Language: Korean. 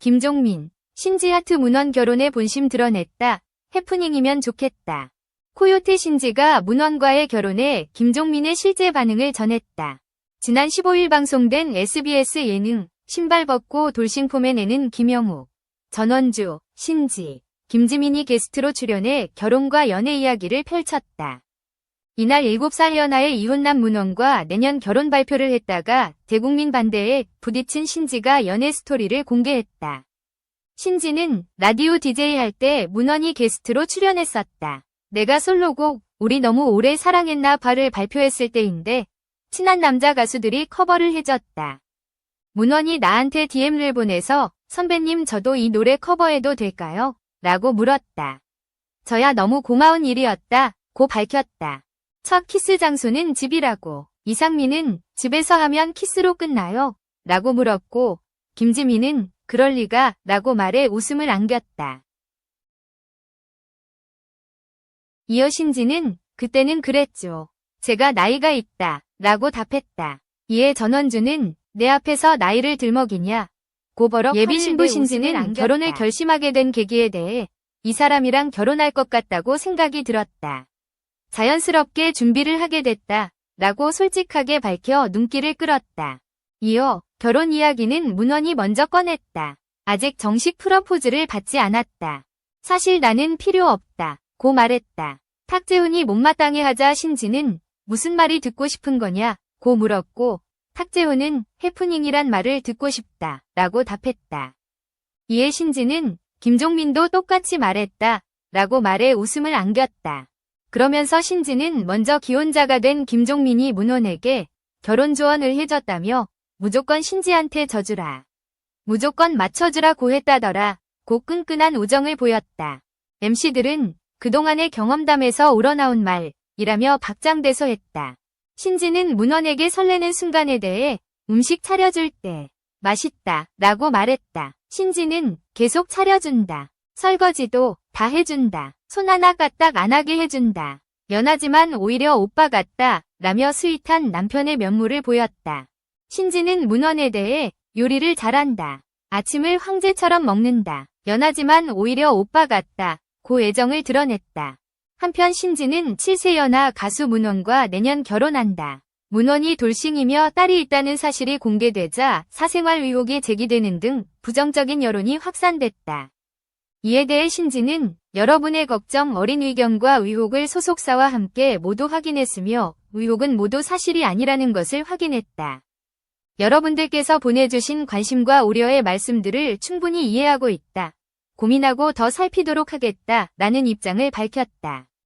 김종민, 신지하트 문원 결혼의 본심 드러냈다. 해프닝이면 좋겠다. 코요태 신지가 문원과의 결혼에 김종민의 실제 반응을 전했다. 지난 15일 방송된 SBS 예능 신발 벗고 돌싱폼에 내는 김영욱, 전원주, 신지, 김지민이 게스트로 출연해 결혼과 연애 이야기를 펼쳤다. 이날 7살 연하의 이혼남 문원과 내년 결혼 발표를 했다가 대국민 반대에 부딪힌 신지가 연애 스토리를 공개했다. 신지는 라디오 DJ 할 때 문원이 게스트로 출연했었다. 내가 솔로곡 우리 너무 오래 사랑했나 봐를 발표했을 때인데 친한 남자 가수들이 커버를 해줬다. 문원이 나한테 DM를 보내서 선배님 저도 이 노래 커버해도 될까요? 라고 물었다. 저야 너무 고마운 일이었다. 고 밝혔다. 첫 키스 장소는 집이라고. 이상민은 집에서 하면 키스로 끝나요? 라고 물었고, 김지민은 그럴 리가 라고 말해 웃음을 안겼다. 이어 신지는 그때는 그랬죠. 제가 나이가 있다. 라고 답했다. 이에 전원주는 내 앞에서 나이를 들먹이냐. 고버럭 예비 신부 신지는 결혼을 결심하게 된 계기에 대해 이 사람이랑 결혼할 것 같다고 생각이 들었다. 자연스럽게 준비를 하게 됐다. 라고 솔직하게 밝혀 눈길을 끌었다. 이어 결혼 이야기는 문원이 먼저 꺼냈다. 아직 정식 프러포즈를 받지 않았다. 사실 나는 필요 없다. 고 말했다. 탁재훈이 못마땅해 하자 신지는 무슨 말이 듣고 싶은 거냐? 고 물었고 탁재훈은 해프닝이란 말을 듣고 싶다. 라고 답했다. 이에 신지는 김종민도 똑같이 말했다. 라고 말해 웃음을 안겼다. 그러면서 신지는 먼저 기혼자가 된 김종민이 문원에게 결혼 조언을 해줬다며 무조건 신지한테 져주라. 무조건 맞춰주라 고 했다더라. 고 끈끈한 우정을 보였다. MC들은 그동안의 경험담에서 우러나온 말이라며 박장대소했다. 신지는 문원에게 설레는 순간에 대해 음식 차려줄 때 맛있다 라고 말했다. 신지는 계속 차려준다. 설거지도 다 해준다. 손 하나 까딱 안 하게 해준다. 연하지만 오히려 오빠 같다. 라며 스윗한 남편의 면모를 보였다. 신지는 문원에 대해 요리를 잘한다. 아침을 황제처럼 먹는다. 연하지만 오히려 오빠 같다. 고 애정을 드러냈다. 한편 신지는 7세 연하 가수 문원과 내년 결혼한다. 문원이 돌싱이며 딸이 있다는 사실이 공개되자 사생활 의혹이 제기되는 등 부정적인 여론이 확산됐다. 이에 대해 신지는 여러분의 걱정 어린 의견과 의혹을 소속사와 함께 모두 확인했으며 의혹은 모두 사실이 아니라는 것을 확인했다. 여러분들께서 보내주신 관심과 우려의 말씀들을 충분히 이해하고 있다. 고민하고 더 살피도록 하겠다. 라는 입장을 밝혔다.